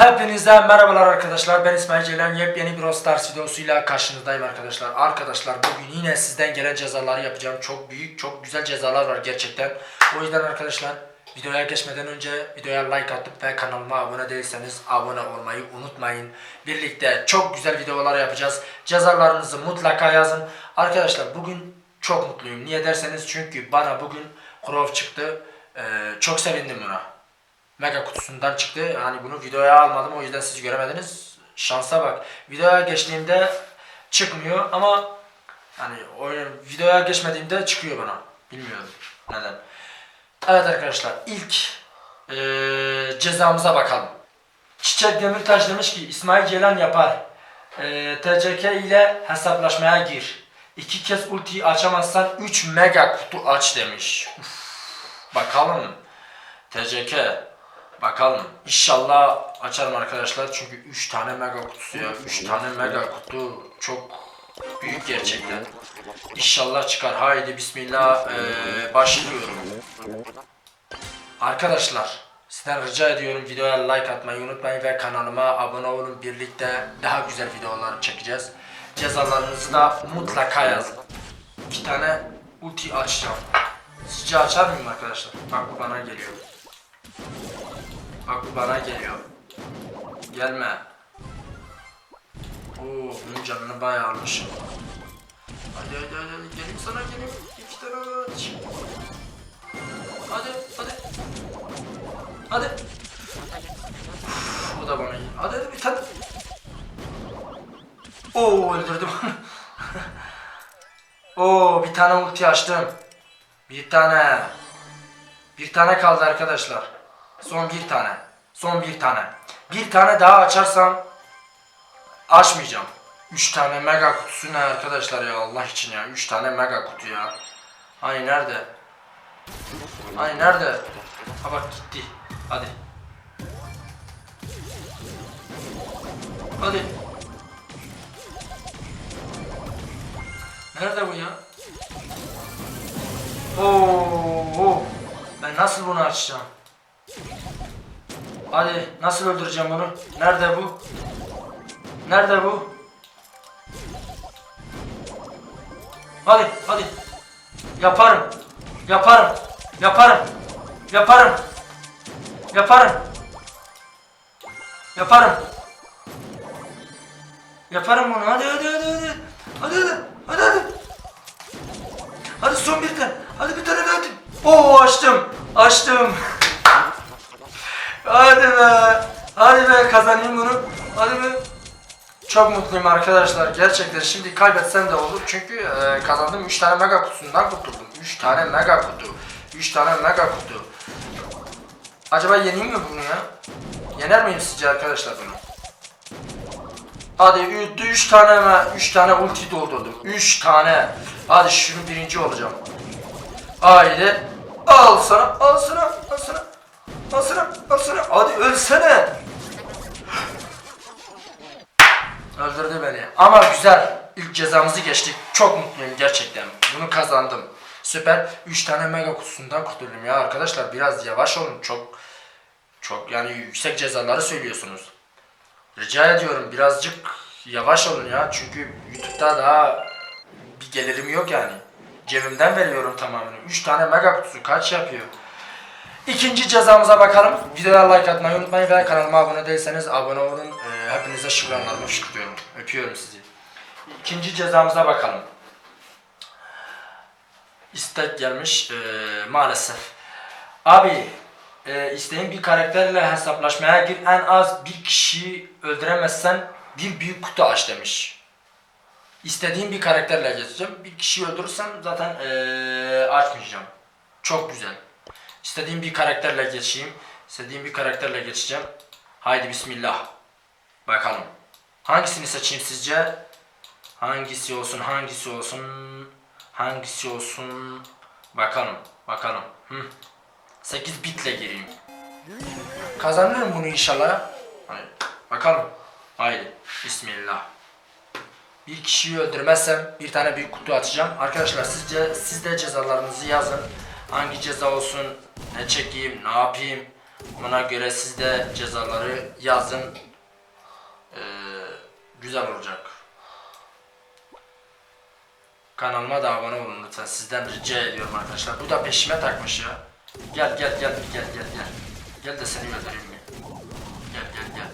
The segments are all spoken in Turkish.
Hepinize merhabalar arkadaşlar. Ben İsmail Ceylan. Yepyeni bir Brawl Stars videosuyla karşınızdayım arkadaşlar. Arkadaşlar bugün yine sizden gelen cezaları yapacağım. Çok büyük, çok güzel cezalar var gerçekten. O yüzden arkadaşlar videoya geçmeden önce videoya like atıp ve kanalıma abone değilseniz abone olmayı unutmayın. Birlikte çok güzel videolar yapacağız. Cezalarınızı mutlaka yazın. Arkadaşlar bugün çok mutluyum. Niye derseniz çünkü bana bugün Crow çıktı. Ee, çok sevindim buna mega kutusundan çıktı. Hani bunu videoya almadım o yüzden siz göremediniz. Şansa bak. Videoya geçtiğimde çıkmıyor ama hani oyun videoya geçmediğimde çıkıyor bana. Bilmiyorum neden. Evet arkadaşlar ilk eee, cezamıza bakalım. Çiçek Demirtaş demiş ki İsmail Ceylan yapar. Eee TCK ile hesaplaşmaya gir. İki kez ultiyi açamazsan 3 mega kutu aç demiş. Uf, bakalım. TCK. Bakalım. İnşallah açarım arkadaşlar. Çünkü 3 tane mega kutusu ya. 3 tane mega kutu çok büyük gerçekten. İnşallah çıkar. Haydi bismillah. Ee, başlıyorum. Arkadaşlar sizden rica ediyorum videoya like atmayı unutmayın ve kanalıma abone olun. Birlikte daha güzel videolar çekeceğiz. Cezalarınızı da mutlaka yazın. İki tane ulti açacağım. Sizce açar mıyım arkadaşlar? Bak bu bana geliyor. Bu bana geliyor. Gelme. Oo, bunun canını bayağı almışım. Hadi hadi, hadi. geleyim sana geleyim. İki tane aç. Hadi hadi. Hadi. Uf, o da bana iyi. Hadi hadi bir tane. Oo öldürdüm. Oo bir tane ulti açtım. Bir tane. Bir tane kaldı arkadaşlar. Son bir tane. Son bir tane. Bir tane daha açarsam açmayacağım. Üç tane mega kutusu ne arkadaşlar ya Allah için ya. Üç tane mega kutu ya. Hani nerede? Hani nerede? Ha bak gitti. Hadi. Hadi. Nerede bu ya? Oo, ben nasıl bunu açacağım? Hadi nasıl öldüreceğim bunu? Nerede bu? Nerede bu? Hadi hadi. Yaparım. Yaparım. Yaparım. Yaparım. Yaparım. Yaparım. Yaparım bunu. Hadi hadi hadi hadi. Hadi hadi. Hadi hadi. Hadi son bir tane. Hadi bir tane daha. Oo açtım. Açtım. Hadi be. Hadi be kazanayım bunu. Hadi be. Çok mutluyum arkadaşlar. Gerçekten şimdi kaybetsem de olur. Çünkü e, kazandım 3 tane mega kutusundan kurtuldum. 3 tane mega kutu. 3 tane mega kutu. Acaba yeneyim mi bunu ya? Yener miyim sizce arkadaşlar bunu? Hadi 3 tane 3 tane ulti doldurdum. 3 tane. Hadi şunu birinci olacağım. Haydi. Al sana, al sana, al sana. Al sana. Hadi ölsene. Öldürdü beni. Ama güzel. İlk cezamızı geçtik. Çok mutluyum gerçekten. Bunu kazandım. Süper. 3 tane mega kutusundan kurtuldum ya arkadaşlar. Biraz yavaş olun. Çok çok yani yüksek cezaları söylüyorsunuz. Rica ediyorum birazcık yavaş olun ya. Çünkü YouTube'da daha bir gelirim yok yani. Cebimden veriyorum tamamını. 3 tane mega kutusu kaç yapıyor? İkinci cezamıza bakalım. Videoya like atmayı unutmayın ve kanalıma abone değilseniz abone olun. Ee, hepinize şükranlarımı şükürüyorum. Öpüyorum sizi. İkinci cezamıza bakalım. İstek gelmiş ee, maalesef. Abi e, isteğin bir karakterle hesaplaşmaya gir. En az bir kişiyi öldüremezsen bir büyük kutu aç demiş. İstediğim bir karakterle geçeceğim. Bir kişiyi öldürürsem zaten ee, açmayacağım. Çok güzel. İstediğim bir karakterle geçeyim. İstediğim bir karakterle geçeceğim. Haydi bismillah. Bakalım. Hangisini seçeyim sizce? Hangisi olsun, hangisi olsun, hangisi olsun? Bakalım, bakalım. Hı. 8 bitle gireyim. Kazanırım bunu inşallah. Haydi. Bakalım. Haydi. Bismillah. Bir kişiyi öldürmezsem bir tane büyük kutu açacağım. Arkadaşlar sizce siz de cezalarınızı yazın. Hangi ceza olsun, ne çekeyim, ne yapayım. Buna göre siz de cezaları yazın. Ee, güzel olacak. Kanalıma da abone olun lütfen. Sizden rica ediyorum arkadaşlar. Bu da peşime takmış ya. Gel gel gel gel gel gel. Gel de seni öldüreyim mi? Gel gel gel.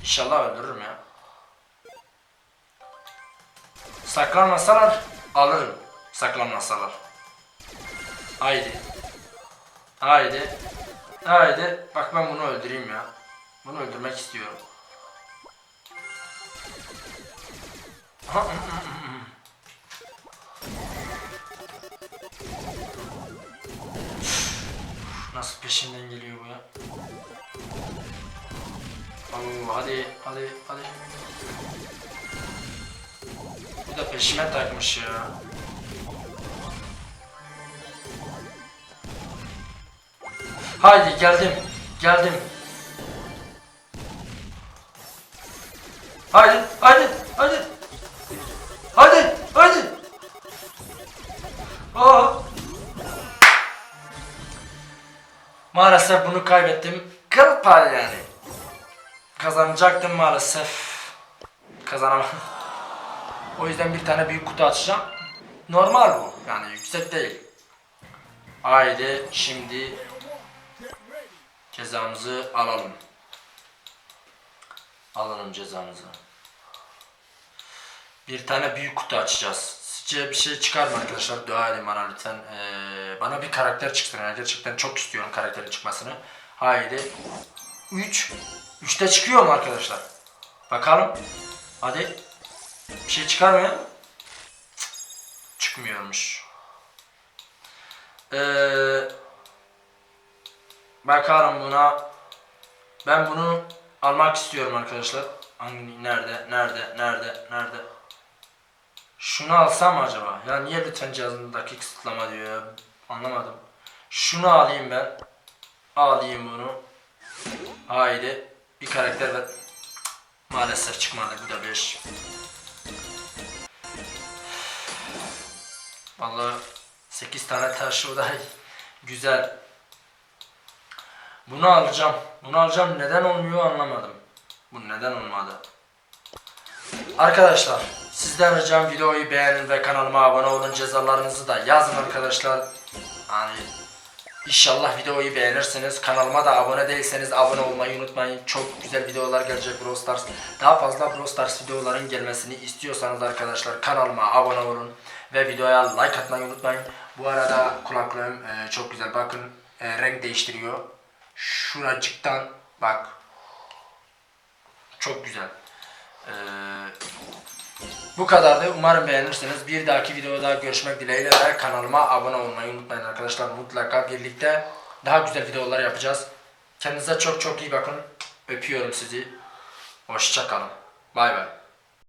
İnşallah öldürürüm ya. Saklanmasalar alırım. Saklanmasalar. Haydi. Haydi. Haydi. Bak ben bunu öldüreyim ya. Bunu öldürmek istiyorum. Nasıl peşinden geliyor bu ya? Oo, hadi hadi hadi. Bu da peşime takmış ya. Haydi geldim. Geldim. Haydi, haydi, haydi. Haydi, haydi. Aa. Maalesef bunu kaybettim. Kıl pay yani. Kazanacaktım maalesef. Kazanamadım. O yüzden bir tane büyük kutu açacağım. Normal bu. Yani yüksek değil. Haydi şimdi cezamızı alalım. Alalım cezamızı. Bir tane büyük kutu açacağız. Sizce bir şey çıkar mı arkadaşlar? Dua edin bana lütfen. Ee, bana bir karakter çıksın. Yani gerçekten çok istiyorum karakterin çıkmasını. Haydi. 3. 3'te çıkıyor mu arkadaşlar? Bakalım. Hadi. Bir şey çıkar mı? Çıkmıyormuş. Ee, bakalım buna. Ben bunu almak istiyorum arkadaşlar. Hangi nerede? Nerede? Nerede? Nerede? Şunu alsam acaba? Ya niye lütfen cihazındaki kısıtlama diyor ya? Anlamadım. Şunu alayım ben. Alayım bunu. Haydi. Bir karakter ver. Maalesef çıkmadı. Bu da 5. Vallahi 8 tane taş o da güzel. Bunu alacağım. Bunu alacağım. Neden olmuyor anlamadım. Bu neden olmadı? Arkadaşlar sizden ricam videoyu beğenin ve kanalıma abone olun. Cezalarınızı da yazın arkadaşlar. Yani İnşallah videoyu beğenirsiniz. Kanalıma da abone değilseniz abone olmayı unutmayın. Çok güzel videolar gelecek Brawl Stars. Daha fazla Brawl Stars videoların gelmesini istiyorsanız arkadaşlar kanalıma abone olun. Ve videoya like atmayı unutmayın. Bu arada kulaklığım e, çok güzel. Bakın e, renk değiştiriyor. Şuracıktan bak. Çok güzel. Eee bu kadardı. Umarım beğenirsiniz. Bir dahaki videoda görüşmek dileğiyle ve kanalıma abone olmayı unutmayın arkadaşlar. Mutlaka birlikte daha güzel videolar yapacağız. Kendinize çok çok iyi bakın. Öpüyorum sizi. Hoşçakalın. Bay bay.